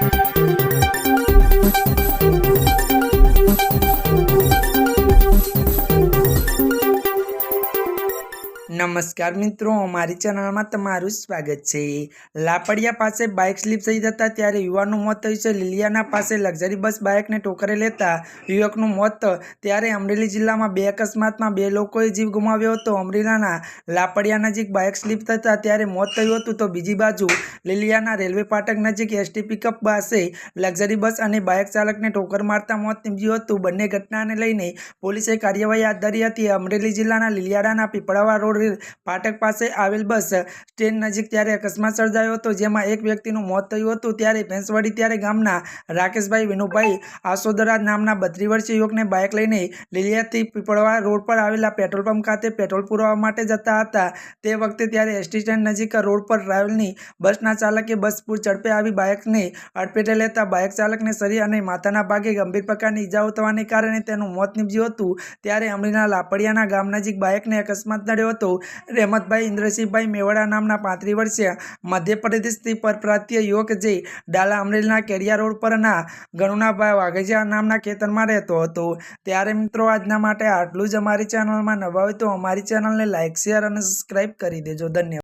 Thank you. નમસ્કાર મિત્રો અમારી ચેનલમાં તમારું સ્વાગત છે. લાપડિયા પાસે બાઇક સ્લીપ થઈ જતા ત્યારે યુવાનનું મોત થયું છે. લીલિયાના પાસે લક્ઝરી બસ બાઇકને ટોકરે લેતા યુવકનું મોત ત્યારે અમરેલી જિલ્લામાં બે અકસ્માતમાં બે લોકોએ જીવ ગુમાવ્યો હતો. અમરેલાના લાપડિયા નજીક બાઇક સ્લીપ થતાં ત્યારે મોત થયું હતું તો બીજી બાજુ લીલિયાના રેલવે ફાટક નજીક એસટી પિકઅપ પાસે લક્ઝરી બસ અને બાઇક ચાલકને ટોકર મારતા મોત નીપજ્યું હતું. બંને ઘટનાને લઈને પોલીસે કાર્યવાહી હાથ ધરી હતી. અમરેલી જિલ્લાના લીલિયાડાના પીપળાવા રોડ ફાટક પાસે આવેલ બસ સ્ટેન્ડ નજીક ત્યારે અકસ્માત સર્જાયો હતો, જેમાં એક વ્યક્તિનું મોત થયું હતું. ત્યારે ભેંસવાડી ત્યારે ગામના રાકેશભાઈ વિનુભાઈ આસોદરા નામના બત્રી વર્ષીય યુવકને બાઇક લઈને લીલિયાથી પીપળવા રોડ પર આવેલા પેટ્રોલ પંપ ખાતે પેટ્રોલ પુરાવવા માટે જતા હતા. તે વખતે ત્યારે એસટી સ્ટેન્ડ નજીક રોડ પર ટ્રાવેલની બસના ચાલકે બસ પૂર ઝડપે આવી બાઇકને અડપેટે લેતા બાઇક ચાલકને શરીર અને માથાના ભાગે ગંભીર પ્રકારની ઇજાઓ થવાને કારણે તેનું મોત નીપજ્યું હતું. ત્યારે અમરીના લાપડિયાના ગામ નજીક બાઇકને અકસ્માત નડ્યો હતો. રહેમતભાઈ ઇન્દ્રસિંહભાઈ મેવાડા નામના પાંત્રી વર્ષીય મધ્યપ્રદેશથી પરપ્રાંતીય યુવક જે ડાલા અમરેલીના કેડિયા રોડ પરના ગણુનાભાઈ વાઘેજા નામના ખેતરમાં રહેતો હતો. ત્યારે મિત્રો આજના માટે આટલું જ અમારી ચેનલમાં નવા હોય તો અમારી ચેનલને લાઇક શેર અને સબસ્ક્રાઈબ કરી દેજો. ધન્યવાદ.